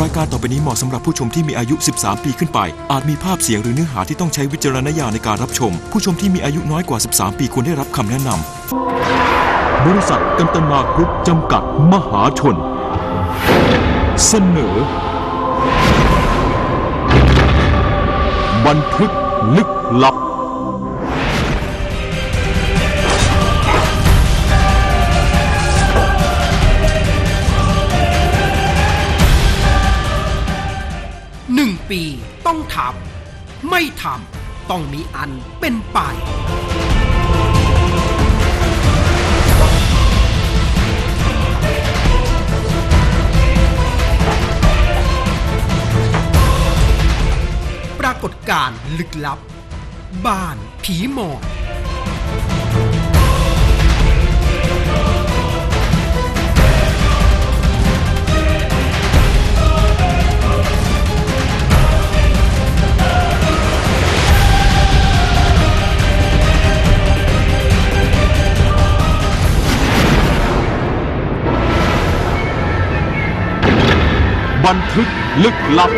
รายการต่อไปนี้เหมาะสำหรับผู้ชมที่มีอายุ 13 ปีขึ้นไป อาจมีภาพเสียงหรือเนื้อหาที่ต้องใช้วิจารณญาณในการรับชม ผู้ชมที่มีอายุน้อยกว่า 13 ปีควรได้รับคำแนะนำ บริษัทกันตนากรุ๊ปจำกัดมหาชน เสนอ บันทึกลึกลับ หนึ่งปีต้องทำไม่ทำต้องมีอันเป็นไป ปรากฏการณ์ลึกลับ บ้านผีหมอก บันทึกลึกลับ